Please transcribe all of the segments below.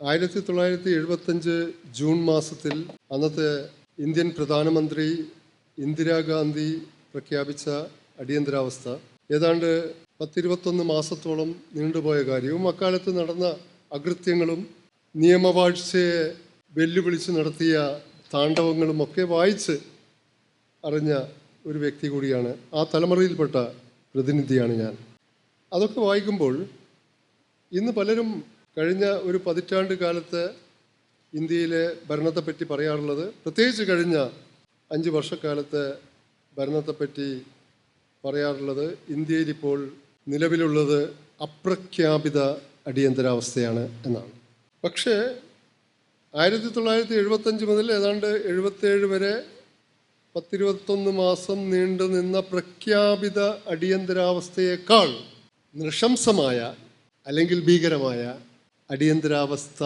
ആയിരത്തി തൊള്ളായിരത്തി എഴുപത്തഞ്ച് ജൂൺ മാസത്തിൽ അന്നത്തെ ഇന്ത്യൻ പ്രധാനമന്ത്രി ഇന്ദിരാഗാന്ധി പ്രഖ്യാപിച്ച അടിയന്തരാവസ്ഥ. ഏതാണ്ട് പത്തിരുപത്തൊന്ന് മാസത്തോളം നീണ്ടുപോയ കാര്യവും അക്കാലത്ത് നടന്ന അകൃത്യങ്ങളും നിയമവാഴ്ചയെ വെല്ലുവിളിച്ച് നടത്തിയ താണ്ഡവങ്ങളും ഒക്കെ വായിച്ച് അറിഞ്ഞ ഒരു വ്യക്തി കൂടിയാണ് ആ തലമുറയിൽപ്പെട്ട പ്രതിനിധിയാണ് ഞാൻ. അതൊക്കെ വായിക്കുമ്പോൾ ഇന്ന് പലരും കഴിഞ്ഞ ഒരു പതിറ്റാണ്ട് കാലത്ത് ഇന്ത്യയിലെ ഭരണത്തെപ്പറ്റി പറയാറുള്ളത് പ്രത്യേകിച്ച് കഴിഞ്ഞ അഞ്ച് വർഷക്കാലത്ത് ഭരണത്തെപ്പറ്റി പറയാറുള്ളത് ഇന്ത്യയിൽ ഇപ്പോൾ നിലവിലുള്ളത് അപ്രഖ്യാപിത അടിയന്തരാവസ്ഥയാണ് എന്നാണ്. പക്ഷേ ആയിരത്തി തൊള്ളായിരത്തി എഴുപത്തഞ്ച് മുതൽ ഏതാണ്ട് എഴുപത്തേഴ് വരെ പത്തിരുപത്തൊന്ന് മാസം നീണ്ടു നിന്ന പ്രഖ്യാപിത അടിയന്തരാവസ്ഥയേക്കാൾ നൃശംസമായ അല്ലെങ്കിൽ ഭീകരമായ അടിയന്തരാവസ്ഥ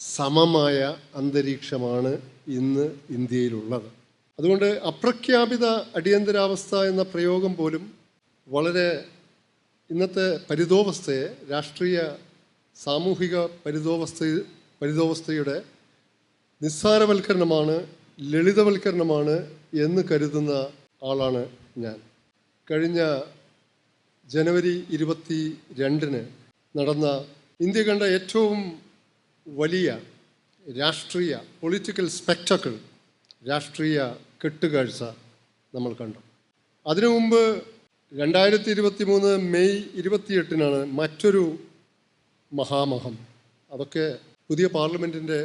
സമമായ അന്തരീക്ഷമാണ് ഇന്ന് ഇന്ത്യയിലുള്ളത്. അതുകൊണ്ട് അപ്രഖ്യാപിത അടിയന്തരാവസ്ഥ എന്ന പ്രയോഗം പോലും വളരെ ഇന്നത്തെ പരിതോവസ്ഥയെ രാഷ്ട്രീയ സാമൂഹിക പരിതോവസ്ഥ പരിതോവസ്ഥയുടെ നിസ്സാരവൽക്കരണമാണ് ലളിതവൽക്കരണമാണ് എന്ന് കരുതുന്ന ആളാണ് ഞാൻ. കഴിഞ്ഞ ജനുവരി ഇരുപത്തി രണ്ടിന് നടന്ന ഇന്ത്യ കണ്ട ഏറ്റവും വലിയ രാഷ്ട്രീയ പൊളിറ്റിക്കൽ സ്പെക്ടക്കിൾ രാഷ്ട്രീയ കെട്ടുകാഴ്ച നമ്മൾ കണ്ടു. അതിനു മുമ്പ് രണ്ടായിരത്തി ഇരുപത്തി മൂന്ന് മെയ് ഇരുപത്തിയെട്ടിനാണ് മറ്റൊരു മഹാമഹം അതൊക്കെ പുതിയ പാർലമെന്റിന്റെ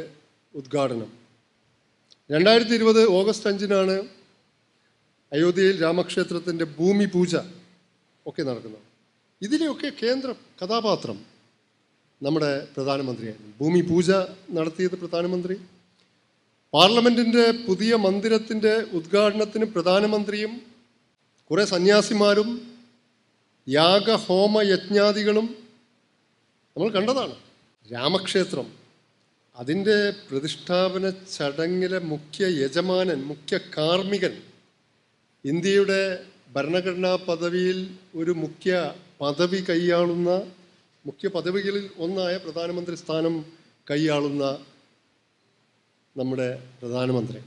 ഉദ്ഘാടനം. രണ്ടായിരത്തി ഇരുപത് ഓഗസ്റ്റ് അഞ്ചിനാണ് അയോധ്യയിൽ രാമക്ഷേത്രത്തിന്റെ ഭൂമി പൂജ ഒക്കെ നടക്കുന്നത്. ഇതിലെയൊക്കെ കേന്ദ്ര കഥാപാത്രം നമ്മുടെ പ്രധാനമന്ത്രിയായിരുന്നു. ഭൂമി പൂജ നടത്തിയത് പ്രധാനമന്ത്രി. പാർലമെന്റിന്റെ പുതിയ മന്ദിരത്തിന്റെ ഉദ്ഘാടനത്തിന് പ്രധാനമന്ത്രിയും കുറേ സന്യാസിമാരും യാഗഹോമ യജ്ഞാദികളും നമ്മൾ കണ്ടതാണ്. രാമക്ഷേത്രം. അതിന്റെ പ്രതിഷ്ഠാപന ചടങ്ങിലെ മുഖ്യ യജമാനൻ മുഖ്യ കാർമ്മികൻ ഇന്ത്യയുടെ ഭരണഘടനാ പദവിയിൽ ഒരു മുഖ്യ പദവി കൈയാളുന്ന മുഖ്യ പദവികളിൽ ഒന്നായ പ്രധാനമന്ത്രി സ്ഥാനം കൈയാളുന്ന നമ്മുടെ പ്രധാനമന്ത്രി.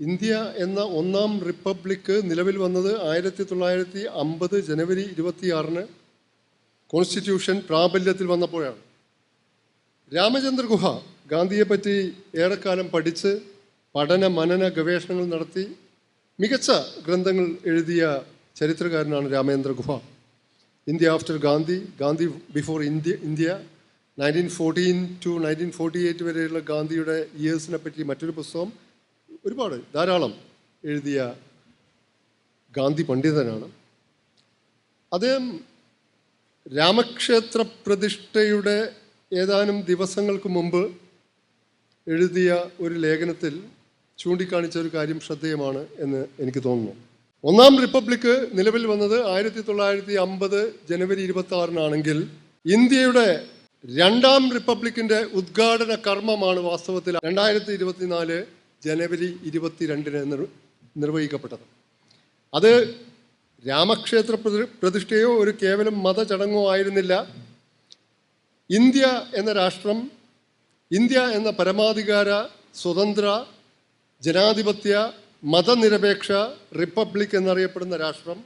ഇന്ത്യ എന്ന ഒന്നാം റിപ്പബ്ലിക്ക് നിലവിൽ വന്നത് ആയിരത്തി തൊള്ളായിരത്തി അമ്പത് ജനുവരി ഇരുപത്തിയാറിന് കോൺസ്റ്റിറ്റ്യൂഷൻ പ്രാബല്യത്തിൽ വന്നപ്പോഴാണ്. രാമചന്ദ്ര ഗുഹ ഗാന്ധിയെപ്പറ്റി ഏറെക്കാലം പഠിച്ച് പഠന മനന ഗവേഷണങ്ങൾ നടത്തി മികച്ച ഗ്രന്ഥങ്ങൾ എഴുതിയ ചരിത്രകാരനാണ് Ramachandra Guha. India after Gandhi Gandhi before India India nineteen fourteen to nineteen forty eight വരെയുള്ള ഗാന്ധിയുടെ ഇയേഴ്സിനെ പറ്റി മറ്റൊരു പുസ്തകം ഒരുപാട് ധാരാളം എഴുതിയ ഗാന്ധി പണ്ഡിതനാണ്. അദ്ദേഹം രാമക്ഷേത്ര പ്രതിഷ്ഠയുടെ ഏതാനും ദിവസങ്ങൾക്ക് മുമ്പ് എഴുതിയ ഒരു ലേഖനത്തിൽ ചൂണ്ടിക്കാണിച്ച ഒരു കാര്യം ശ്രദ്ധേയമാണ് എന്ന് എനിക്ക് തോന്നുന്നു. ഒന്നാം റിപ്പബ്ലിക്ക് നിലവിൽ വന്നത് ആയിരത്തി തൊള്ളായിരത്തി അമ്പത് ജനുവരി ഇരുപത്തി ആറിനാണെങ്കിൽ ഇന്ത്യയുടെ രണ്ടാം റിപ്പബ്ലിക്കിന്റെ ഉദ്ഘാടന കർമ്മമാണ് വാസ്തവത്തിൽ രണ്ടായിരത്തി ഇരുപത്തിനാല് ജനുവരി ഇരുപത്തിരണ്ടിന് നിർ നിർവഹിക്കപ്പെട്ടത്. അത് രാമക്ഷേത്ര പ്രതിഷ്ഠയോ ഒരു കേവലം മതചടങ്ങോ ആയിരുന്നില്ല. ഇന്ത്യ എന്ന രാഷ്ട്രം ഇന്ത്യ എന്ന പരമാധികാര സ്വതന്ത്ര ജനാധിപത്യ മതനിരപേക്ഷ റിപ്പബ്ലിക് എന്നറിയപ്പെടുന്ന രാഷ്ട്രം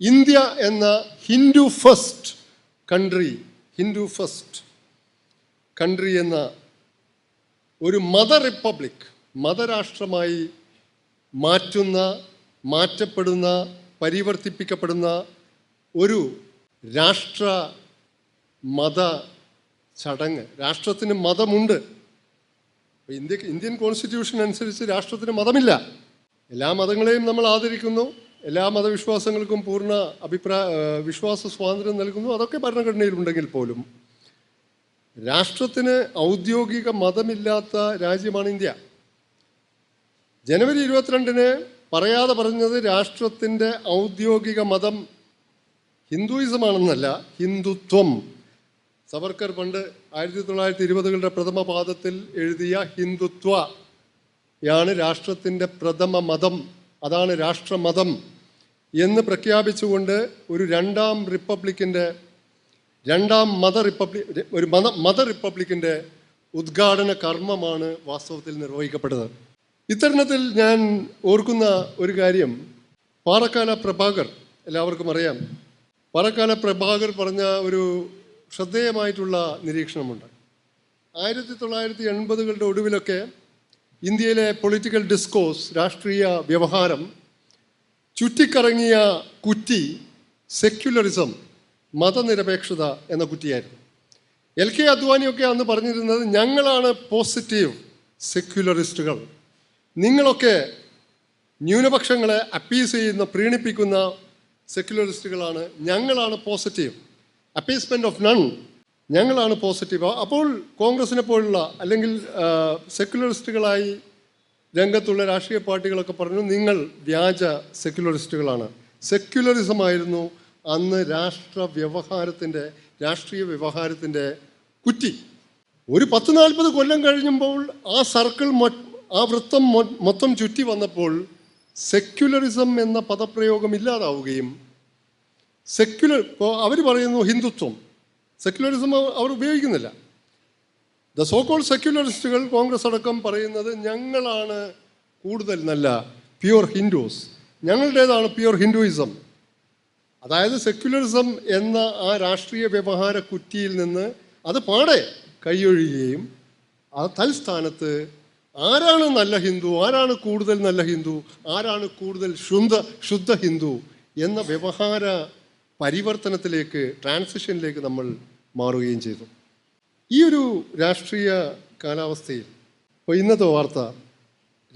ഇന്ത്യ എന്ന Hindu first country Hindu first country എന്ന ഒരു മത റിപ്പബ്ലിക് മതരാഷ്ട്രമായി മാറ്റുന്ന മാറ്റപ്പെടുന്ന പരിവർത്തിപ്പിക്കപ്പെടുന്ന ഒരു രാഷ്ട്ര മത ചടങ്ങ് രാഷ്ട്രത്തിന് മതമുണ്ട്. ഇന്ത്യ ഇന്ത്യൻ കോൺസ്റ്റിറ്റ്യൂഷൻ അനുസരിച്ച് രാഷ്ട്രത്തിന് മതമില്ല. എല്ലാ മതങ്ങളെയും നമ്മൾ ആദരിക്കുന്നു. എല്ലാ മതവിശ്വാസങ്ങൾക്കും പൂർണ അഭിപ്രായ വിശ്വാസ സ്വാതന്ത്ര്യം നൽകുന്നു. അതൊക്കെ ഭരണഘടനയിലുണ്ടെങ്കിൽ പോലും. രാഷ്ട്രത്തിന് ഔദ്യോഗിക മതമില്ലാത്ത രാജ്യമാണ് ഇന്ത്യ. ജനുവരി ഇരുപത്തിരണ്ടിന് പറയാതെ പറഞ്ഞത് രാഷ്ട്രത്തിന്റെ ഔദ്യോഗിക മതം ഹിന്ദുയിസമാണെന്നല്ല ഹിന്ദുത്വം. സവർക്കർ പണ്ട് ആയിരത്തി തൊള്ളായിരത്തി ഇരുപതുകളുടെ പ്രഥമ പാദത്തിൽ എഴുതിയ ഹിന്ദുത്വ യാണ് രാഷ്ട്രത്തിന്റെ പ്രഥമ മതം. അതാണ് രാഷ്ട്രമതം എന്ന് പ്രഖ്യാപിച്ചുകൊണ്ട് ഒരു രണ്ടാം റിപ്പബ്ലിക്കിന്റെ രണ്ടാം മത റിപ്പബ്ലിക് ഒരു മത മത റിപ്പബ്ലിക്കിന്റെ ഉദ്ഘാടന കർമ്മമാണ് വാസ്തവത്തിൽ നിർവഹിക്കപ്പെട്ടത്. ഇത്തരുണത്തിൽ ഞാൻ ഓർക്കുന്ന ഒരു കാര്യം. പാറക്കാല പ്രഭാകർ എല്ലാവർക്കും അറിയാം. പാറക്കാല പ്രഭാകർ പറഞ്ഞ ഒരു ശ്രദ്ധേയമായിട്ടുള്ള നിരീക്ഷണമുണ്ട്. ആയിരത്തി തൊള്ളായിരത്തി എൺപതുകളുടെ ഒടുവിലൊക്കെ ഇന്ത്യയിലെ പൊളിറ്റിക്കൽ ഡിസ്കോഴ്സ് രാഷ്ട്രീയ വ്യവഹാരം ചുറ്റിക്കറങ്ങിയ കുറ്റി സെക്യുലറിസം മതനിരപേക്ഷത എന്ന കുറ്റിയായിരുന്നു. എൽ കെ അദ്വാനിയൊക്കെ അന്ന് പറഞ്ഞിരുന്നത് ഞങ്ങളാണ് പോസിറ്റീവ് സെക്യുലറിസ്റ്റുകൾ നിങ്ങളൊക്കെ ന്യൂനപക്ഷങ്ങളെ അപ്പീസ് ചെയ്യുന്ന പ്രീണിപ്പിക്കുന്ന സെക്യുലറിസ്റ്റുകളാണ് ഞങ്ങളാണ് പോസിറ്റീവ് അപ്പീസ്മെന്റ് ഓഫ് നൺ ഞങ്ങളാണ് പോസിറ്റീവ് അപ്പോൾ കോൺഗ്രസിനെ പോലുള്ള അല്ലെങ്കിൽ സെക്യുലറിസ്റ്റുകളായി രംഗത്തുള്ള രാഷ്ട്രീയ പാർട്ടികളൊക്കെ പറഞ്ഞു നിങ്ങൾ വ്യാജ സെക്യുലറിസ്റ്റുകളാണ് സെക്യുലറിസം ആയിരുന്നു അന്ന് രാഷ്ട്ര വ്യവഹാരത്തിന്റെ രാഷ്ട്രീയ വ്യവഹാരത്തിന്റെ കുറ്റി. ഒരു പത്ത് നാൽപ്പത് കൊല്ലം കഴിയുമ്പോൾ ആ സർക്കിൾ ആ വൃത്തം മൊത്തം ചുറ്റി വന്നപ്പോൾ സെക്യുലറിസം എന്ന പദപ്രയോഗം ഇല്ലാതാവുകയും സെക്യുലർ ഇപ്പോൾ അവർ പറയുന്നു ഹിന്ദുത്വം. സെക്യുലറിസം അവർ ഉപയോഗിക്കുന്നില്ല. ദ സോ കോൾ സെക്യുലറിസ്റ്റുകൾ കോൺഗ്രസ് അടക്കം പറയുന്നത് ഞങ്ങളാണ് കൂടുതൽ നല്ല പ്യുവർ ഹിന്ദുസ് ഞങ്ങളുടേതാണ് പ്യുവർ ഹിന്ദുയിസം അതായത് സെക്യുലറിസം എന്ന ആ രാഷ്ട്രീയ വ്യവഹാര കുറ്റിയിൽ നിന്ന് അത് പാടെ കൈയൊഴിയുകയും ആ തൽസ്ഥാനത്ത് ആരാണ് നല്ല ഹിന്ദു ആരാണ് കൂടുതൽ നല്ല ഹിന്ദു ആരാണ് കൂടുതൽ ശുദ്ധ ശുദ്ധ ഹിന്ദു എന്ന വ്യവഹാര പരിവർത്തനത്തിലേക്ക് ട്രാൻസിഷനിലേക്ക് നമ്മൾ മാറുകയും ചെയ്തു. ഈ ഒരു രാഷ്ട്രീയ കാലാവസ്ഥയിൽ ഇപ്പോൾ ഇന്നത്തെ വാർത്ത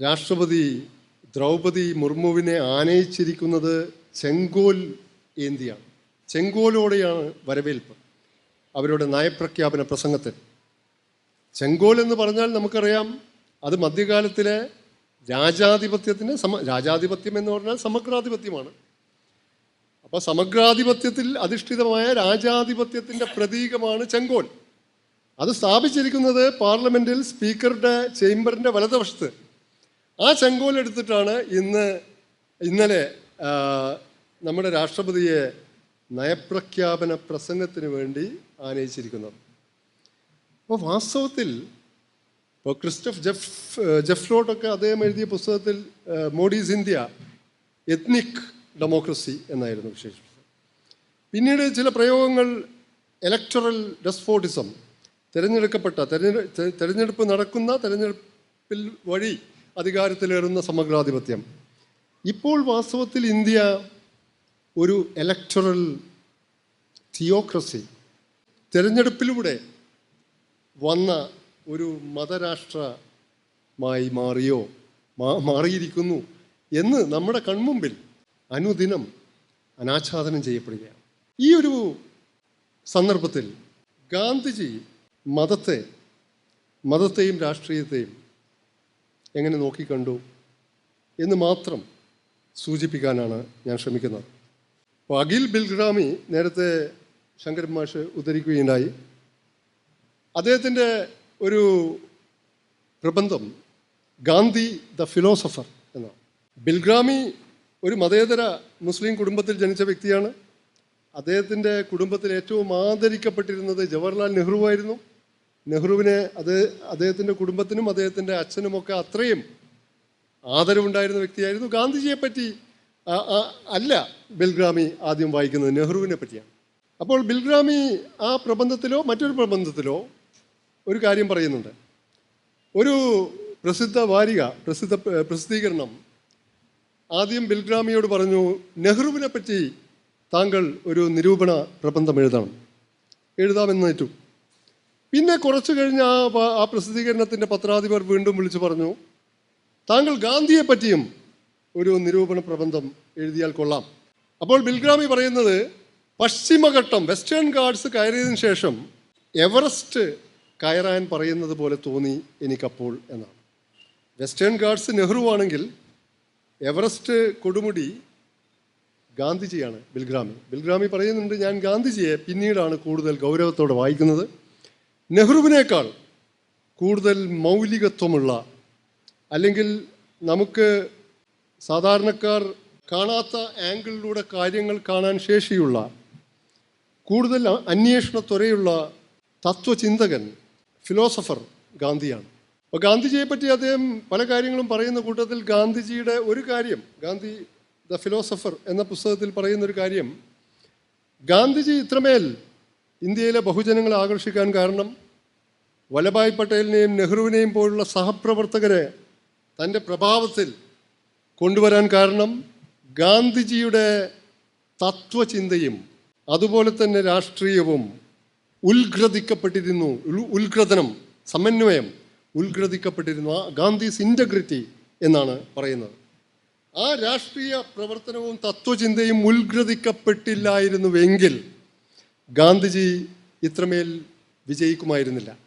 രാഷ്ട്രപതി ദ്രൗപതി മുർമുവിനെ ആനയിച്ചിരിക്കുന്നത് ചെങ്കോൽ ഏന്തിയാണ്. ചെങ്കോലോടെയാണ് വരവേൽപ്പ്. അവരുടെ നയപ്രഖ്യാപന പ്രസംഗത്തിൽ. ചെങ്കോൽ എന്ന് പറഞ്ഞാൽ നമുക്കറിയാം അത് മധ്യകാലത്തിലെ രാജാധിപത്യത്തിന് സമ രാജാധിപത്യം എന്ന് പറഞ്ഞാൽ സമഗ്രാധിപത്യമാണ്. അപ്പോൾ സമഗ്രാധിപത്യത്തിൽ അധിഷ്ഠിതമായ രാജാധിപത്യത്തിന്റെ പ്രതീകമാണ് ചെങ്കോൽ. അത് സ്ഥാപിച്ചിരിക്കുന്നത് പാർലമെന്റിൽ സ്പീക്കറുടെ ചേംബറിന്റെ വലതുവശത്ത്. ആ ചെങ്കോൽ എടുത്തിട്ടാണ് ഇന്ന് ഇന്നലെ നമ്മുടെ രാഷ്ട്രപതിയെ നയപ്രഖ്യാപന പ്രസംഗത്തിന് വേണ്ടി ആനയിച്ചിരിക്കുന്നത്. അപ്പോൾ വാസ്തവത്തിൽ ഇപ്പോൾ ക്രിസ്റ്റഫ് ജെഫ് ജെഫ്ലോട്ടൊക്കെ അദ്ദേഹം എഴുതിയ പുസ്തകത്തിൽ മോഡീസ് ഇന്ത്യ എത്നിക് ഡെമോക്രസി എന്നായിരുന്നു വിശേഷിപ്പിച്ചത്. പിന്നീട് ചില പ്രയോഗങ്ങൾ ഇലക്ടറൽ ഡെസ്ഫോട്ടിസം തിരഞ്ഞെടുക്കപ്പെട്ട തെരഞ്ഞെടു തിരഞ്ഞെടുപ്പ് നടക്കുന്ന തിരഞ്ഞെടുപ്പിൽ വഴി അധികാരത്തിലേറുന്ന സമഗ്രാധിപത്യം. ഇപ്പോൾ വാസ്തവത്തിൽ ഇന്ത്യ ഒരു ഇലക്ടറൽ തിയോക്രസി തിരഞ്ഞെടുപ്പിലൂടെ വന്ന ഒരു മതരാഷ്ട്രമായി മാറിയോ മാറിയിരിക്കുന്നു എന്ന് നമ്മുടെ കൺമുമ്പിൽ അനുദിനം അനാച്ഛാദനം ചെയ്യപ്പെടുകയാണ്. ഈ ഒരു സന്ദർഭത്തിൽ ഗാന്ധിജി മതത്തെ മതത്തെയും രാഷ്ട്രീയത്തെയും എങ്ങനെ നോക്കിക്കണ്ടു എന്ന് മാത്രം സൂചിപ്പിക്കാനാണ് ഞാൻ ശ്രമിക്കുന്നത്. അപ്പോൾ അഖിൽ ബിൽഗ്രാമി നേരത്തെ ശങ്കരൻ മാഷ് ഉദ്ധരിക്കുകയുണ്ടായി. അദ്ദേഹത്തിന്റെ ഒരു പ്രബന്ധം ഗാന്ധി ദ ഫിലോസഫർ എന്നാണ്. ബിൽഗ്രാമി ഒരു മതേതര മുസ്ലിം കുടുംബത്തിൽ ജനിച്ച വ്യക്തിയാണ്. അദ്ദേഹത്തിന്റെ കുടുംബത്തിൽ ഏറ്റവും ആദരിക്കപ്പെട്ടിരുന്നത് ജവഹർലാൽ നെഹ്റു ആയിരുന്നു. നെഹ്റുവിനെ അത് അദ്ദേഹത്തിന്റെ കുടുംബത്തിനും അദ്ദേഹത്തിന്റെ അച്ഛനുമൊക്കെ അത്രയും ആദരവുണ്ടായിരുന്ന വ്യക്തിയായിരുന്നു. ഗാന്ധിജിയെ പറ്റി അല്ല ബിൽഗ്രാമി ആദ്യം വായിക്കുന്നത് നെഹ്റുവിനെ പറ്റിയാണ്. അപ്പോൾ ബിൽഗ്രാമി ആ പ്രബന്ധത്തിലോ മറ്റൊരു പ്രബന്ധത്തിലോ ഒരു കാര്യം പറയുന്നുണ്ട്. ഒരു പ്രസിദ്ധ വാരിക പ്രസിദ്ധ പ്രസിദ്ധീകരണം ആദ്യം ബിൽഗ്രാമിയോട് പറഞ്ഞു നെഹ്റുവിനെ പറ്റി താങ്കൾ ഒരു നിരൂപണ പ്രബന്ധം എഴുതണം. എഴുതാമെന്ന് ഏറ്റു പിന്നെ കുറച്ചു കഴിഞ്ഞ് ആ ആ പ്രസിദ്ധീകരണത്തിന്റെ പത്രാധിപർ വീണ്ടും വിളിച്ചു പറഞ്ഞു താങ്കൾ ഗാന്ധിയെ പറ്റിയും ഒരു നിരൂപണ പ്രബന്ധം എഴുതിയാൽ കൊള്ളാം. അപ്പോൾ ബിൽഗ്രാമി പറയുന്നത് പശ്ചിമഘട്ടം വെസ്റ്റേൺ ഗാർഡ്സ് കയറിയതിനു ശേഷം എവറസ്റ്റ് കയറാൻ പറയുന്നത് പോലെ തോന്നി എനിക്കപ്പോൾ എന്നാണ്. വെസ്റ്റേൺ ഗാർഡ്സ് നെഹ്റു ആണെങ്കിൽ എവറസ്റ്റ് കൊടുമുടി ഗാന്ധിജിയാണ് ബിൽഗ്രാമി. ബിൽഗ്രാമി പറയുന്നുണ്ട് ഞാൻ ഗാന്ധിജിയെ പിന്നീടാണ് കൂടുതൽ ഗൗരവത്തോടെ വായിക്കുന്നത്. നെഹ്റുവിനേക്കാൾ കൂടുതൽ മൗലികത്വമുള്ള അല്ലെങ്കിൽ നമുക്ക് സാധാരണക്കാർ കാണാത്ത ആംഗിളിലൂടെ കാര്യങ്ങൾ കാണാൻ ശേഷിയുള്ള കൂടുതൽ അന്വേഷണത്വരയുള്ള തത്വചിന്തകൻ ഫിലോസഫർ ഗാന്ധിയാണ്. അപ്പോൾ ഗാന്ധിജിയെ പറ്റി അദ്ദേഹം പല കാര്യങ്ങളും പറയുന്ന കൂട്ടത്തിൽ ഗാന്ധിജിയുടെ ഒരു കാര്യം ഗാന്ധി ദ ഫിലോസഫർ എന്ന പുസ്തകത്തിൽ പറയുന്ന ഒരു കാര്യം ഗാന്ധിജി ഇത്രമേൽ ഇന്ത്യയിലെ ബഹുജനങ്ങളെ ആകർഷിക്കാൻ കാരണം വല്ലഭായ് പട്ടേലിനെയും നെഹ്റുവിനെയും പോലുള്ള സഹപ്രവർത്തകരെ തന്റെ പ്രഭാവത്തിൽ കൊണ്ടുവരാൻ കാരണം ഗാന്ധിജിയുടെ തത്വചിന്തയും അതുപോലെ തന്നെ രാഷ്ട്രീയവും ഉത്ഗ്രഥിക്കപ്പെട്ടിരുന്നു ഉത്ഗ്രഥനം സമന്വയം. ഉത്ഗ്രഥിക്കപ്പെട്ടിരുന്നു ഗാന്ധിസ് ഇന്റഗ്രിറ്റി എന്നാണ് പറയുന്നത്. ആ രാഷ്ട്രീയ പ്രവർത്തനവും തത്വചിന്തയും ഉത്ഗ്രഥിക്കപ്പെട്ടില്ലായിരുന്നുവെങ്കിൽ ഗാന്ധിജി ഇത്രമേൽ വിജയിക്കുമായിരുന്നില്ല.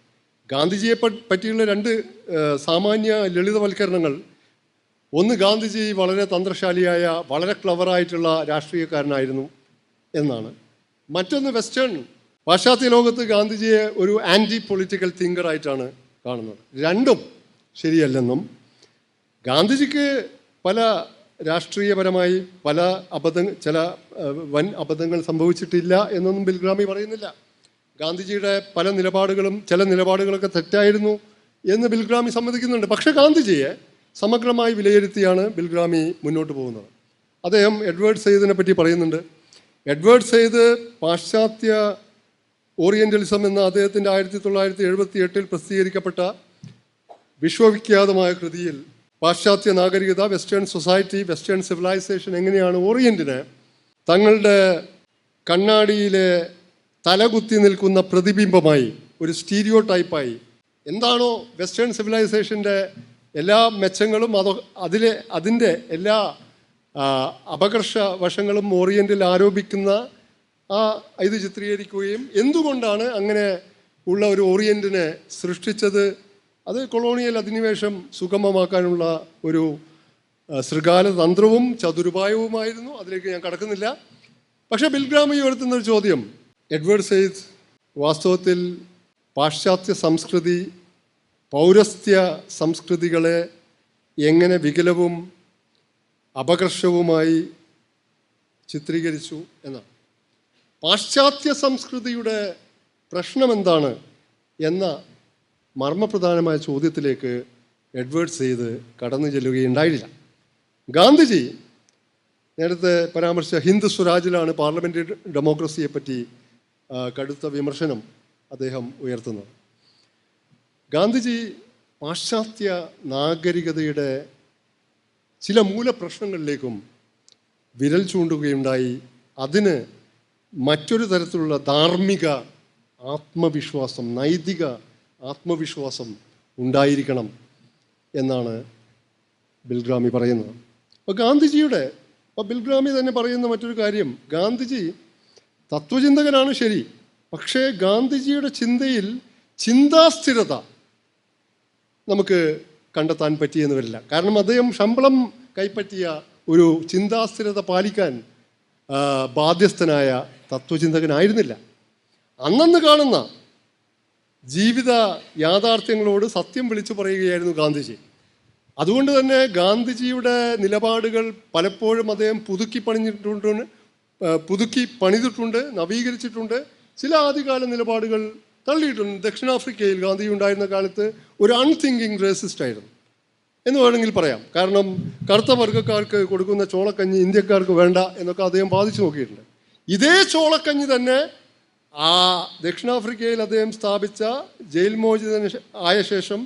ഗാന്ധിജിയെ പറ്റിയുള്ള രണ്ട് സാമാന്യ ലളിതവൽക്കരണങ്ങൾ. ഒന്ന് ഗാന്ധിജി വളരെ തന്ത്രശാലിയായ വളരെ ക്ലവറായിട്ടുള്ള രാഷ്ട്രീയക്കാരനായിരുന്നു എന്നാണ്. മറ്റൊന്ന് വെസ്റ്റേൺ. പാശ്ചാത്യ ലോകത്ത് ഗാന്ധിജിയെ ഒരു ആന്റി പൊളിറ്റിക്കൽ തിങ്കറായിട്ടാണ് കാണുന്നത്. രണ്ടും ശരിയല്ലെന്നും ഗാന്ധിജിക്ക് പല രാഷ്ട്രീയപരമായി പല അബദ്ധ ചില വൻ അബദ്ധങ്ങൾ സംഭവിച്ചിട്ടില്ല എന്നൊന്നും ബിൽഗ്രാമി പറയുന്നില്ല. ഗാന്ധിജിയുടെ പല നിലപാടുകളും ചില നിലപാടുകളൊക്കെ തെറ്റായിരുന്നു എന്ന് ബിൽഗ്രാമി സമ്മതിക്കുന്നുണ്ട്. പക്ഷേ ഗാന്ധിജിയെ സമഗ്രമായി വിലയിരുത്തിയാണ് ബിൽഗ്രാമി മുന്നോട്ട് പോകുന്നത്. അദ്ദേഹം എഡ്വേർഡ് സെയ്ദിനെ പറ്റി പറയുന്നുണ്ട്. എഡ്വേർഡ് സെയ്ദ് പാശ്ചാത്യ ഓറിയന്റലിസം എന്ന അദ്ദേഹത്തിന്റെ ആയിരത്തി തൊള്ളായിരത്തി എഴുപത്തി എട്ടിൽ പ്രസിദ്ധീകരിക്കപ്പെട്ട വിശ്വവിഖ്യാതമായ കൃതിയിൽ പാശ്ചാത്യ നാഗരികത വെസ്റ്റേൺ സൊസൈറ്റി വെസ്റ്റേൺ സിവിലൈസേഷൻ എങ്ങനെയാണ് ഓറിയന്റിനെ തങ്ങളുടെ കണ്ണാടിയിലെ തലകുത്തി നിൽക്കുന്ന പ്രതിബിംബമായി ഒരു സ്റ്റീരിയോ ടൈപ്പായി എന്താണോ വെസ്റ്റേൺ സിവിലൈസേഷന്റെ എല്ലാ മെച്ചങ്ങളും അതോ അതിലെ അതിന്റെ എല്ലാ അപകർഷ വശങ്ങളും ഓറിയന്റിൽ ആരോപിക്കുന്ന ആ ഇത് ചിത്രീകരിക്കുകയും എന്തുകൊണ്ടാണ് അങ്ങനെ ഉള്ള ഒരു ഓറിയന്റിനെ സൃഷ്ടിച്ചത്? അത് കൊളോണിയൽ അധിനിവേശം സുഗമമാക്കാനുള്ള ഒരു ശൃഗാല തന്ത്രവും ചതുരുപായവുമായിരുന്നു. അതിലേക്ക് ഞാൻ കടക്കുന്നില്ല. പക്ഷേ ബിൽഗ്രാമി ഉയർത്തുന്ന ഒരു ചോദ്യം. എഡ്വേർഡ് സെയ്ദ് വാസ്തവത്തിൽ പാശ്ചാത്യ സംസ്കൃതി പൗരസ്ത്യ സംസ്കൃതികളെ എങ്ങനെ വികലവും അപകർഷവുമായി ചിത്രീകരിച്ചു എന്നാണ്. പാശ്ചാത്യ സംസ്കൃതിയുടെ പ്രശ്നം എന്താണ് എന്ന മർമ്മപ്രധാനമായ ചോദ്യത്തിലേക്ക് എഡ്വേർഡ്സ് ചെയ്ത് കടന്നു ചെല്ലുകയുണ്ടായില്ല. ഗാന്ധിജി നേരത്തെ പരാമർശിച്ച ഹിന്ദു സ്വരാജിലാണ് പാർലമെന്ററി ഡെമോക്രസിയെ പറ്റി കടുത്ത വിമർശനം അദ്ദേഹം ഉയർത്തുന്നത്. ഗാന്ധിജി പാശ്ചാത്യ നാഗരികതയുടെ ചില മൂലപ്രശ്നങ്ങളിലേക്കും വിരൽ ചൂണ്ടുകയുണ്ടായി. അതിന് മറ്റൊരു തരത്തിലുള്ള ധാർമ്മിക ആത്മവിശ്വാസം നൈതിക ആത്മവിശ്വാസം ഉണ്ടായിരിക്കണം എന്നാണ് ബിൽഗ്രാമി പറയുന്നത്. അപ്പോൾ ഗാന്ധിജിയുടെ അപ്പോൾ ബിൽഗ്രാമി തന്നെ പറയുന്ന മറ്റൊരു കാര്യം ഗാന്ധിജി തത്വചിന്തകനാണ് ശരി പക്ഷേ ഗാന്ധിജിയുടെ ചിന്തയിൽ ചിന്താസ്ഥിരത നമുക്ക് കണ്ടെത്താൻ പറ്റിയെന്ന് വരില്ല. കാരണം അദ്ദേഹം ശമ്പളം കൈപ്പറ്റിയ ഒരു ചിന്താസ്ഥിരത പാലിക്കാൻ ബാധ്യസ്ഥനായ തത്വചിന്തകനായിരുന്നില്ല. അന്നന്ന് കാണുന്ന ജീവിത യാഥാർത്ഥ്യങ്ങളോട് സത്യം വിളിച്ചു പറയുകയായിരുന്നു ഗാന്ധിജി. അതുകൊണ്ട് തന്നെ ഗാന്ധിജിയുടെ നിലപാടുകൾ പലപ്പോഴും അദ്ദേഹം പുതുക്കി പണിഞ്ഞിട്ടുണ്ട് പുതുക്കി പണിതിട്ടുണ്ട് നവീകരിച്ചിട്ടുണ്ട്. ചില ആദ്യകാല നിലപാടുകൾ തള്ളിയിട്ടുണ്ട്. ദക്ഷിണാഫ്രിക്കയിൽ ഗാന്ധി ഉണ്ടായിരുന്ന കാലത്ത് ഒരു അൺതിങ്കിങ് റേസിസ്റ്റ് ആയിരുന്നു എന്ന് വേണമെങ്കിൽ പറയാം. കാരണം കറുത്ത വർഗക്കാർക്ക് കൊടുക്കുന്ന ചോളക്കഞ്ഞി ഇന്ത്യക്കാർക്ക് വേണ്ട എന്നൊക്കെ അദ്ദേഹം ബാധിച്ചു നോക്കിയിട്ടുണ്ട്. ഇതേ ചോളക്കഞ്ഞി തന്നെ ആ ദക്ഷിണാഫ്രിക്കയിൽ അദ്ദേഹം സ്ഥാപിച്ച ജയിൽ മോചിതന് ആയ ശേഷം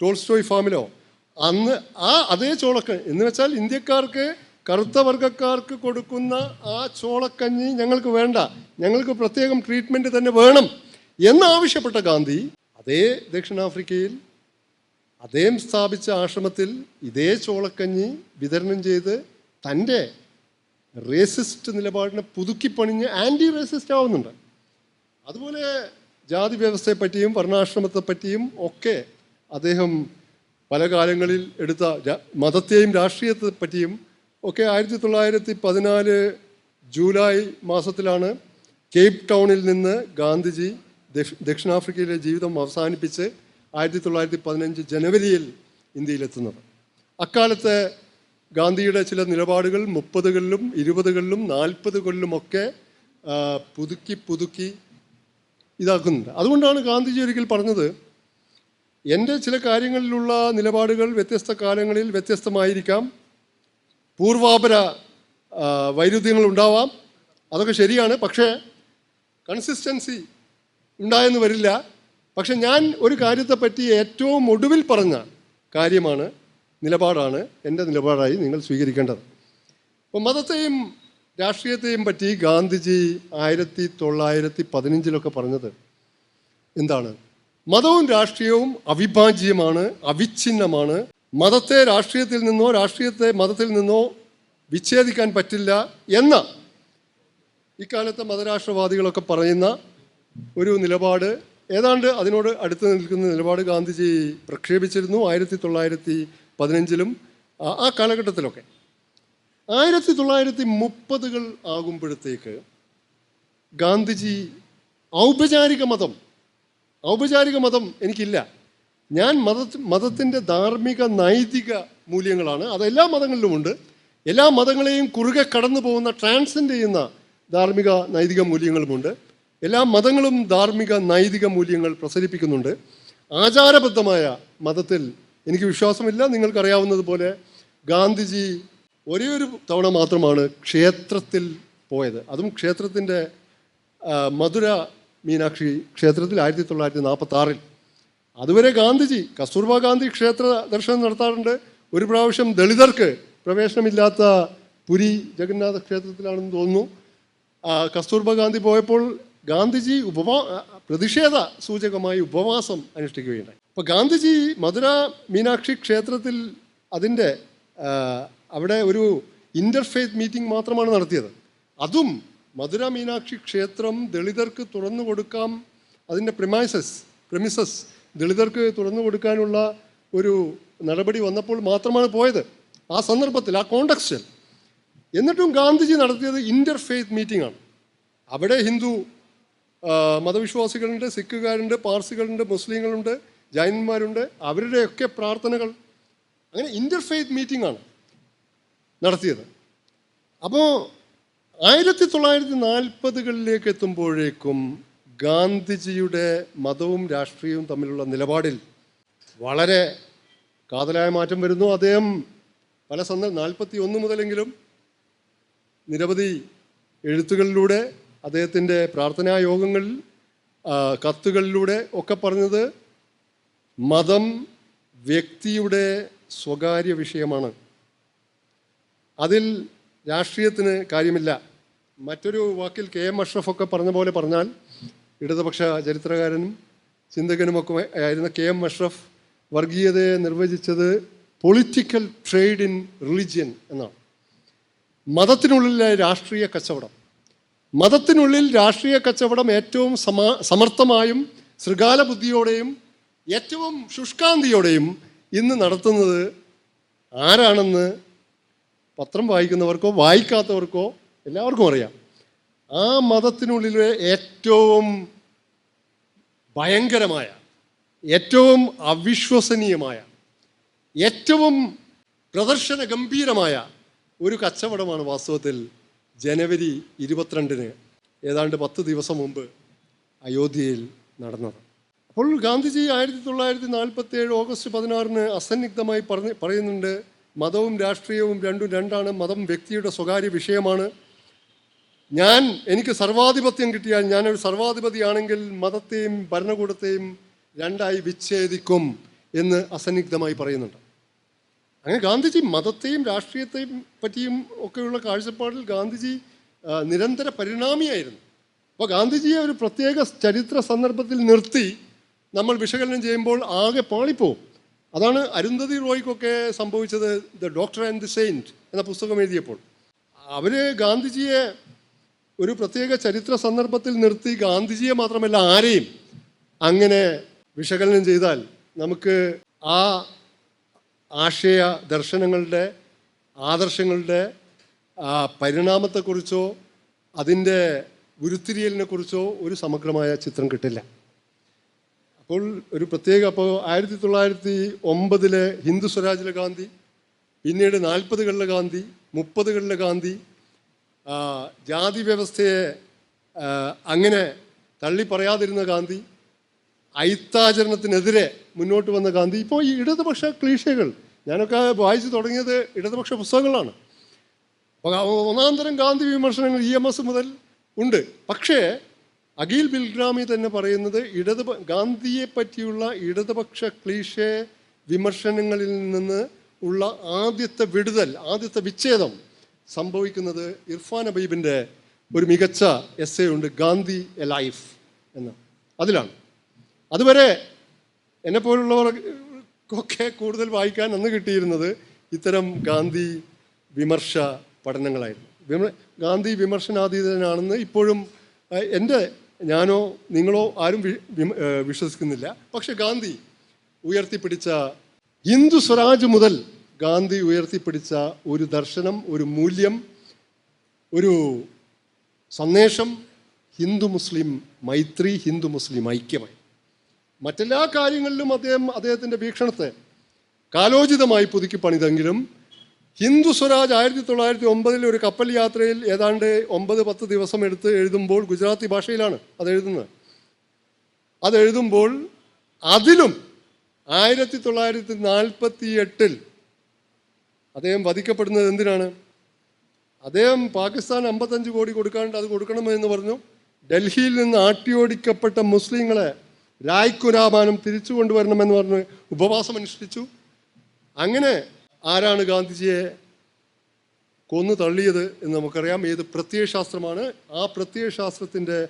ടോൾസ്റ്റോയ് ഫാമിലോ. അന്ന് ആ അതേ ചോളക്കഞ്ഞി എന്ന് വെച്ചാൽ ഇന്ത്യക്കാർക്ക് കറുത്ത വർഗക്കാർക്ക് കൊടുക്കുന്ന ആ ചോളക്കഞ്ഞി ഞങ്ങൾക്ക് വേണ്ട. ഞങ്ങൾക്ക് പ്രത്യേകം ട്രീറ്റ്മെന്റ് തന്നെ വേണം എന്നാവശ്യപ്പെട്ട ഗാന്ധി അതേ ദക്ഷിണാഫ്രിക്കയിൽ അദ്ദേഹം സ്ഥാപിച്ച ആശ്രമത്തിൽ ഇതേ ചോളക്കഞ്ഞി വിതരണം ചെയ്ത് തന്റെ റേസിസ്റ്റ് നിലപാടിനെ പുതുക്കി പുതുക്കിപ്പണിഞ്ഞ് ആന്റി റേസിസ്റ്റ് ആവുന്നുണ്ട്. അതുപോലെ ജാതി വ്യവസ്ഥയെപ്പറ്റിയും വർണാശ്രമത്തെ പറ്റിയും ഒക്കെ അദ്ദേഹം പല കാലങ്ങളിൽ എടുത്ത മതത്തെയും രാഷ്ട്രീയത്തെ പറ്റിയും ഒക്കെ ആയിരത്തി തൊള്ളായിരത്തി പതിനാല് ജൂലൈ മാസത്തിലാണ് കേപ്പ് ടൗണിൽ നിന്ന് ഗാന്ധിജി ദക്ഷിണാഫ്രിക്കയിലെ ജീവിതം അവസാനിപ്പിച്ച് ആയിരത്തി തൊള്ളായിരത്തി പതിനഞ്ച് ജനുവരിയിൽ ഇന്ത്യയിലെത്തുന്നത്. അക്കാലത്തെ ഗാന്ധിയുടെ ചില നിലപാടുകൾ മുപ്പതുകളിലും ഇരുപതുകളിലും നാൽപ്പതുകളിലുമൊക്കെ പുതുക്കി പുതുക്കി ഇതാക്കുന്നുണ്ട്. അതുകൊണ്ടാണ് ഗാന്ധിജി ഒരിക്കൽ പറഞ്ഞത് എന്റെ ചില കാര്യങ്ങളിലുള്ള നിലപാടുകൾ വ്യത്യസ്ത കാലങ്ങളിൽ വ്യത്യസ്തമായിരിക്കാം. പൂർവാപര വൈരുദ്ധ്യങ്ങൾ ഉണ്ടാവാം. അതൊക്കെ ശരിയാണ്. പക്ഷേ കൺസിസ്റ്റൻസി ഉണ്ടായെന്ന് വരില്ല. പക്ഷെ ഞാൻ ഒരു കാര്യത്തെപ്പറ്റി ഏറ്റവും ഒടുവിൽ പറഞ്ഞ കാര്യമാണ് നിലപാടാണ് എന്റെ നിലപാടായി നിങ്ങൾ സ്വീകരിക്കേണ്ടത്. അപ്പോൾ മതത്തെയും രാഷ്ട്രീയത്തെയും പറ്റി ഗാന്ധിജി ആയിരത്തി തൊള്ളായിരത്തി പതിനഞ്ചിലൊക്കെ പറഞ്ഞത് എന്താണ്? മതവും രാഷ്ട്രീയവും അവിഭാജ്യമാണ് അവിഛിന്നമാണ് മതത്തെ രാഷ്ട്രീയത്തിൽ നിന്നോ രാഷ്ട്രീയത്തെ മതത്തിൽ നിന്നോ വിച്ഛേദിക്കാൻ പറ്റില്ല എന്ന ഇക്കാലത്തെ മതരാഷ്ട്രവാദികളൊക്കെ പറയുന്ന ഒരു നിലപാട്. ഏതാണ്ട് അതിനോട് അടുത്ത് നിൽക്കുന്ന നിലപാട് ഗാന്ധിജി പ്രക്ഷേപിച്ചിരുന്നു ആയിരത്തി തൊള്ളായിരത്തി പതിനഞ്ചിലും ആ- കാലഘട്ടത്തിലൊക്കെ. ആയിരത്തി തൊള്ളായിരത്തി മുപ്പതുകൾ ആകുമ്പോഴത്തേക്ക് ഗാന്ധിജി ഔപചാരിക മതം ഔപചാരിക മതം എനിക്കില്ല. ഞാൻ മത മതത്തിന്റെ ധാർമ്മിക നൈതിക മൂല്യങ്ങളാണ്. അത് എല്ലാ മതങ്ങളിലുമുണ്ട്. എല്ലാ മതങ്ങളെയും കുറുകെ കടന്നു പോകുന്ന ട്രാൻസെൻഡ് ചെയ്യുന്ന ധാർമ്മിക നൈതിക മൂല്യങ്ങളുമുണ്ട്. എല്ലാ മതങ്ങളും ധാർമ്മിക നൈതിക മൂല്യങ്ങൾ പ്രസരിപ്പിക്കുന്നുണ്ട്. ആചാരബദ്ധമായ മതത്തിൽ എനിക്ക് വിശ്വാസമില്ല. നിങ്ങൾക്കറിയാവുന്നതുപോലെ ഗാന്ധിജി ഒരേ ഒരു തവണ മാത്രമാണ് ക്ഷേത്രത്തിൽ പോയത്. അതും ക്ഷേത്രത്തിന്റെ മധുര മീനാക്ഷി ക്ഷേത്രത്തിൽ ആയിരത്തി തൊള്ളായിരത്തി നാൽപ്പത്തി ആറിൽ അതുവരെ ഗാന്ധിജി കസ്തൂർബ ഗാന്ധി ക്ഷേത്ര ദർശനം നടത്താറുണ്ട്. ഒരു പ്രാവശ്യം ദളിതർക്ക് പ്രവേശനമില്ലാത്ത പുരി ജഗന്നാഥ ക്ഷേത്രത്തിലാണെന്ന് തോന്നുന്നു. കസ്തൂർബ ഗാന്ധി പോയപ്പോൾ ഗാന്ധിജി ഉപവാ പ്രതിഷേധ സൂചകമായി ഉപവാസം അനുഷ്ഠിക്കുകയുണ്ടായി. അപ്പോൾ ഗാന്ധിജി മധുര മീനാക്ഷി ക്ഷേത്രത്തിൽ അതിന്റെ അവിടെ ഒരു ഇന്റർഫെയ്ത്ത് മീറ്റിംഗ് മാത്രമാണ് നടത്തിയത്. അതും മധുര മീനാക്ഷി ക്ഷേത്രം ദളിതർക്ക് തുറന്നു കൊടുക്കാം അതിന്റെ പ്രിമൈസസ് പ്രിമിസസ് ദളിതർക്ക് തുറന്നു കൊടുക്കാനുള്ള ഒരു നടപടി വന്നപ്പോൾ മാത്രമാണ് പോയത്. ആ സന്ദർഭത്തിൽ ആ കോണ്ടക്സ്റ്റിൽ എന്നിട്ടും ഗാന്ധിജി നടത്തിയത് ഇന്റർഫെയ്ത്ത് മീറ്റിംഗ് ആണ്. അവിടെ ഹിന്ദു മതവിശ്വാസികളുണ്ട് സിഖുകാരുണ്ട് പാർസികളുണ്ട് മുസ്ലിങ്ങളുണ്ട്. ജൈനന്മാരുണ്ട് അവരുടെയൊക്കെ പ്രാർത്ഥനകൾ. അങ്ങനെ ഇന്റർഫെയ്ത്ത് മീറ്റിംഗ് ആണ് നടത്തിയത്. അപ്പോൾ ആയിരത്തി തൊള്ളായിരത്തി നാൽപ്പതുകളിലേക്ക് എത്തുമ്പോഴേക്കും ഗാന്ധിജിയുടെ മതവും രാഷ്ട്രീയവും തമ്മിലുള്ള നിലപാടിൽ വളരെ കാതലായ മാറ്റം വരുന്നു. അദ്ദേഹം പല സന്ദ നാൽപ്പത്തി ഒന്ന് മുതലെങ്കിലും നിരവധി എഴുത്തുകളിലൂടെ അദ്ദേഹത്തിന്റെ പ്രാർത്ഥനാ യോഗങ്ങളിൽ കത്തുകളിലൂടെ ഒക്കെ പറഞ്ഞത് മതം വ്യക്തിയുടെ സ്വകാര്യ വിഷയമാണ്. അതിൽ രാഷ്ട്രീയത്തിന് കാര്യമില്ല. മറ്റൊരു വാക്കിൽ കെ എം അഷ്റഫൊക്കെ പറഞ്ഞ പോലെ പറഞ്ഞാൽ ഇടതുപക്ഷ ചരിത്രകാരനും ചിന്തകനുമൊക്കെ ആയിരുന്ന കെ എം അഷ്റഫ് വർഗീയതയെ നിർവചിച്ചത് പൊളിറ്റിക്കൽ ട്രേഡ് ഇൻ റിലിജ്യൻ എന്നാണ്. മതത്തിനുള്ളിലെ രാഷ്ട്രീയ കച്ചവടം. മതത്തിനുള്ളിൽ രാഷ്ട്രീയ കച്ചവടം ഏറ്റവും സമാ സമർത്ഥമായും ശൃഗാല ബുദ്ധിയോടെയും ഏറ്റവും ശുഷ്കാന്തിയോടെയും ഇന്ന് നടത്തുന്നത് ആരാണെന്ന് പത്രം വായിക്കുന്നവർക്കോ വായിക്കാത്തവർക്കോ എല്ലാവർക്കും അറിയാം. ആ മതത്തിനുള്ളിലെ ഏറ്റവും ഭയങ്കരമായ ഏറ്റവും അവിശ്വസനീയമായ ഏറ്റവും പ്രദർശന ഗംഭീരമായ ഒരു കച്ചവടമാണ് വാസ്തവത്തിൽ ജനുവരി ഇരുപത്തിരണ്ടിന് ഏതാണ്ട് പത്ത് ദിവസം മുമ്പ് അയോധ്യയിൽ നടന്നത്. അപ്പോൾ ഗാന്ധിജി ആയിരത്തി തൊള്ളായിരത്തി നാൽപ്പത്തി ഏഴ് ഓഗസ്റ്റ് പതിനാറിന് അസന്നിഗ്ധമായി പറഞ്ഞ് പറയുന്നുണ്ട് മതവും രാഷ്ട്രീയവും രണ്ടും രണ്ടാണ് മതം വ്യക്തിയുടെ സ്വകാര്യ വിഷയമാണ്. ഞാൻ എനിക്ക് സർവാധിപത്യം കിട്ടിയാൽ ഞാനൊരു സർവാധിപതിയാണെങ്കിൽ മതത്തെയും ഭരണകൂടത്തെയും രണ്ടായി വിച്ഛേദിക്കും എന്ന് അസന്നിഗ്ധമായി പറയുന്നുണ്ട്. അങ്ങനെ ഗാന്ധിജി മതത്തെയും രാഷ്ട്രീയത്തെയും പറ്റിയും ഒക്കെയുള്ള കാഴ്ചപ്പാടിൽ ഗാന്ധിജി നിരന്തര പരിണാമിയായിരുന്നു. അപ്പോൾ ഗാന്ധിജിയെ ഒരു പ്രത്യേക ചരിത്ര സന്ദർഭത്തിൽ നിർത്തി നമ്മൾ വിശകലനം ചെയ്യുമ്പോൾ ആകെ പാളിപ്പോവും. അതാണ് അരുന്ധതി റോയ്ക്കൊക്കെ സംഭവിച്ചത് the doctor and the saint എന്ന പുസ്തകം എഴുതിയപ്പോൾ. അവർ ഗാന്ധിജിയെ ഒരു പ്രത്യേക ചരിത്ര സന്ദർഭത്തിൽ നിർത്തി ഗാന്ധിജിയെ മാത്രമല്ല ആരെയും അങ്ങനെ വിശകലനം ചെയ്താൽ നമുക്ക് ആ ആശയ ദർശനങ്ങളുടെ ആദർശങ്ങളുടെ പരിണാമത്തെക്കുറിച്ചോ അതിന്റെ ഉരുത്തിരിയലിനെക്കുറിച്ചോ ഒരു സമഗ്രമായ ചിത്രം കിട്ടില്ല. അപ്പോൾ ഒരു പ്രത്യേക അപ്പോൾ ആയിരത്തി തൊള്ളായിരത്തി ഒമ്പതിലെ ഹിന്ദു സ്വരാജിലെ ഗാന്ധി പിന്നീട് നാൽപ്പതുകളിലെ ഗാന്ധി മുപ്പതുകളിലെ ഗാന്ധി ജാതി വ്യവസ്ഥയെ അങ്ങനെ തള്ളി പറയാതിരുന്ന ഗാന്ധി ഐത്താചരണത്തിനെതിരെ മുന്നോട്ട് വന്ന ഗാന്ധി. ഇപ്പോൾ ഈ ഇടതുപക്ഷ ക്ലീഷകൾ ഞാനൊക്കെ വായിച്ചു തുടങ്ങിയത് ഇടതുപക്ഷ പുസ്തകങ്ങളാണ്. ഒന്നാം തരം ഗാന്ധി വിമർശനങ്ങൾ ഇ എം എസ് മുതൽ ഉണ്ട്. പക്ഷേ അഖിൽ ബിൽഗ്രാമി തന്നെ പറയുന്നത് ഇടത് ഗാന്ധിയെ പറ്റിയുള്ള ഇടതുപക്ഷ ക്ലീഷേ വിമർശനങ്ങളിൽ നിന്ന് ഉള്ള ആദ്യത്തെ വിടുതൽ ആദ്യത്തെ വിച്ഛേദം സംഭവിക്കുന്നത് ഇർഫാൻ അബീബിന്റെ ഒരു മികച്ച എസ് എ ഉണ്ട് ഗാന്ധി എ ലൈഫ് എന്ന്. അതിലാണ്. അതുവരെ എന്നെപ്പോലുള്ളവർക്കൊക്കെ കൂടുതൽ വായിക്കാൻ അന്ന് കിട്ടിയിരുന്നത് ഇത്തരം ഗാന്ധി വിമർശ പഠനങ്ങളായിരുന്നു. ഗാന്ധി വിമർശനാതീതനാണെന്ന് ഇപ്പോഴും എന്റെ ഞാനോ നിങ്ങളോ ആരും വിശ്വസിക്കുന്നില്ല. പക്ഷെ ഗാന്ധി ഉയർത്തിപ്പിടിച്ച ഹിന്ദു സ്വരാജ് മുതൽ ഗാന്ധി ഉയർത്തിപ്പിടിച്ച ഒരു ദർശനം ഒരു മൂല്യം ഒരു സന്ദേശം ഹിന്ദു മുസ്ലിം മൈത്രി ഹിന്ദു മുസ്ലിം ഐക്യമായി മറ്റെല്ലാ കാര്യങ്ങളിലും അദ്ദേഹം അദ്ദേഹത്തിന്റെ വീക്ഷണത്തെ കാലോചിതമായി പുതുക്കി പണിതെങ്കിലും ഹിന്ദു സ്വരാജ് ആയിരത്തി തൊള്ളായിരത്തി ഒമ്പതിൽ ഒരു കപ്പൽ യാത്രയിൽ ഏതാണ്ട് ഒമ്പത് പത്ത് ദിവസം എടുത്ത് എഴുതുമ്പോൾ ഗുജറാത്തി ഭാഷയിലാണ് അത് എഴുതുന്നത്. അത് എഴുതുമ്പോൾ അതിലും ആയിരത്തി തൊള്ളായിരത്തി നാൽപ്പത്തി എട്ടിൽ അദ്ദേഹം വധിക്കപ്പെടുന്നത് എന്തിനാണ്? അദ്ദേഹം പാകിസ്ഥാൻ അമ്പത്തഞ്ച് കോടി കൊടുക്കാണ്ട് അത് കൊടുക്കണമെന്ന് പറഞ്ഞു. ഡൽഹിയിൽ നിന്ന് ആട്ടിയോടിക്കപ്പെട്ട മുസ്ലിങ്ങളെ രായ്ക്കുരാമാനം തിരിച്ചു കൊണ്ടുവരണമെന്ന് പറഞ്ഞ് ഉപവാസം അനുഷ്ഠിച്ചു അങ്ങനെ ആരാണ് ഗാന്ധിജിയെ കൊന്നു തള്ളിയത് എന്ന് നമുക്കറിയാം. ഏത് പ്രത്യയശാസ്ത്രമാണ്? ആ പ്രത്യയശാസ്ത്രത്തിന്റെ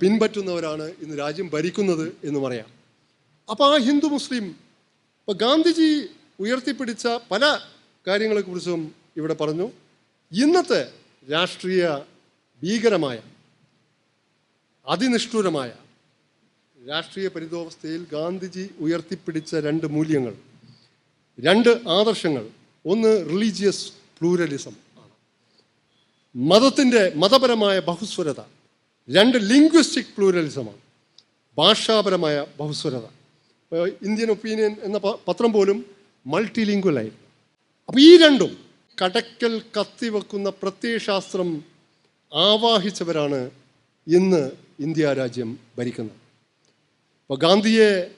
പിൻപറ്റുന്നവരാണ് ഇന്ന് രാജ്യം ഭരിക്കുന്നത് എന്ന് പറയാം. അപ്പോൾ ആ ഹിന്ദു മുസ്ലിം ഇപ്പോൾ ഗാന്ധിജി ഉയർത്തിപ്പിടിച്ച പല കാര്യങ്ങളെക്കുറിച്ചും ഇവിടെ പറഞ്ഞു. ഇന്നത്തെ രാഷ്ട്രീയ ഭീകരമായ അതിനിഷ്ഠൂരമായ രാഷ്ട്രീയ പരിതോവസ്ഥയിൽ ഗാന്ധിജി ഉയർത്തിപ്പിടിച്ച രണ്ട് മൂല്യങ്ങൾ. രണ്ട് ആദർശങ്ങൾ. ഒന്ന് റിലീജിയസ് പ്ലൂരലിസം ആണ്. മതത്തിന്റെ മതപരമായ ബഹുസ്വരത. രണ്ട് ലിംഗ്വിസ്റ്റിക് പ്ലൂരലിസമാണ് ഭാഷാപരമായ ബഹുസ്വരത. ഇന്ത്യൻ ഒപ്പീനിയൻ എന്ന പത്രം പോലും മൾട്ടി ലിംഗ്വലായിരുന്നു അപ്പോൾ ഈ രണ്ടും കടക്കൽ കത്തിവെക്കുന്ന പ്രത്യയശാസ്ത്രം ആവാഹിച്ചവരാണ് ഇന്ന് ഇന്ത്യ രാജ്യം ഭരിക്കുന്നത്. അപ്പോൾ ഗാന്ധിയെ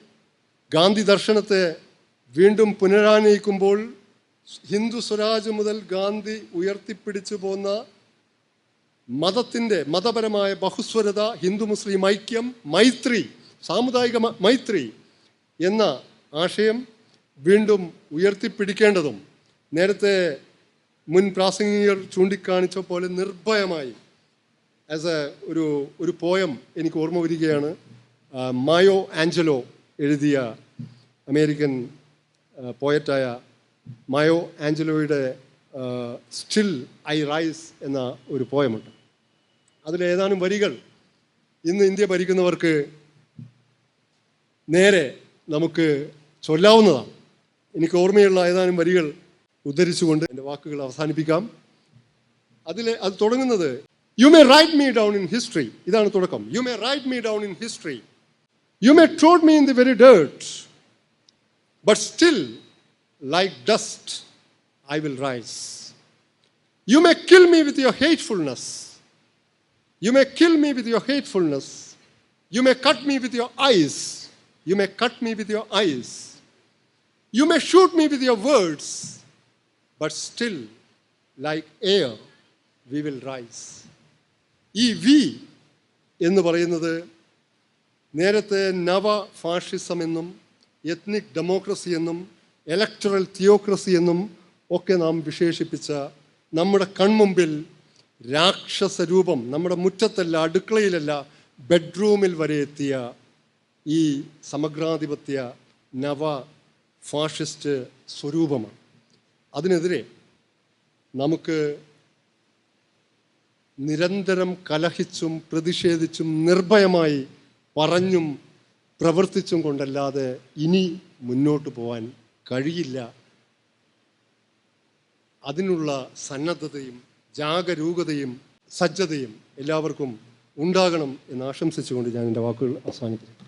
ഗാന്ധി ദർശനത്തെ വീണ്ടും പുനരാനയിക്കുമ്പോൾ ഹിന്ദു സ്വരാജ് മുതൽ ഗാന്ധി ഉയർത്തിപ്പിടിച്ചു പോന്ന മതത്തിന്റെ മതപരമായ ബഹുസ്വരത ഹിന്ദു മുസ്ലിം ഐക്യം മൈത്രി സാമുദായിക മൈത്രി എന്ന ആശയം വീണ്ടും ഉയർത്തിപ്പിടിക്കേണ്ടതും നേരത്തെ മുൻ പ്രാസംഗികർ ചൂണ്ടിക്കാണിച്ച പോലെ നിർഭയമായി ആസ് എ ഒരു ഒരു പോയം എനിക്ക് ഓർമ്മ വരികയാണ് മായോ ആഞ്ചലോ എഴുതിയ അമേരിക്കൻ പോയറ്റായ മയോ ആഞ്ചലോയുടെ സ്റ്റിൽ ഐ റൈസ് എന്ന ഒരു പോയമുണ്ട് അതിലേതാനും വരികൾ ഇന്ന് ഇന്ത്യ ഭരിക്കുന്നവർക്ക് നേരെ നമുക്ക് ചൊല്ലാവുന്നതാണ്. എനിക്ക് ഓർമ്മയുള്ള ഏതാനും വരികൾ ഉദ്ധരിച്ചുകൊണ്ട് എന്റെ വാക്കുകൾ അവസാനിപ്പിക്കാം. അതിൽ അത് തുടങ്ങുന്നത് you may write me down in history ഇതാണ് തുടക്കം. You may write me down in history you may trod me in the very dirt but still like dust I will rise you may kill me with your hatefulness you may kill me with your hatefulness you may cut me with your eyes you may cut me with your eyes you may shoot me with your words but still like air we will rise ഈ we എന്ന് പറയുന്നത് നേരത്തെ നവ fascism എന്നും ethnic democracy എന്നും electoral theocracy എന്നും ഒക്കെ നാം വിശേഷിപ്പിച്ച നമ്മുടെ കൺമുമ്പിൽ രാക്ഷസ രൂപം നമ്മുടെ മുറ്റത്തല്ല അടുക്കളയിലല്ല ബെഡ്റൂമിൽ വരെ എത്തിയ ഈ സമഗ്രാധിപത്യ നവ ഫാഷിസ്റ്റ് സ്വരൂപമാണ്. അതിനെതിരെ നമുക്ക് നിരന്തരം കലഹിച്ചും പ്രതിഷേധിച്ചും നിർഭയമായി പറഞ്ഞും പ്രവർത്തിച്ചും കൊണ്ടല്ലാതെ ഇനി മുന്നോട്ട് പോകാൻ കഴിയില്ല. അതിനുള്ള സന്നദ്ധതയും ജാഗരൂകതയും സജ്ജതയും എല്ലാവർക്കും ഉണ്ടാകണം എന്ന് ആശംസിച്ചുകൊണ്ട് ഞാൻ എന്റെ വാക്കുകൾ അവസാനിപ്പിച്ചു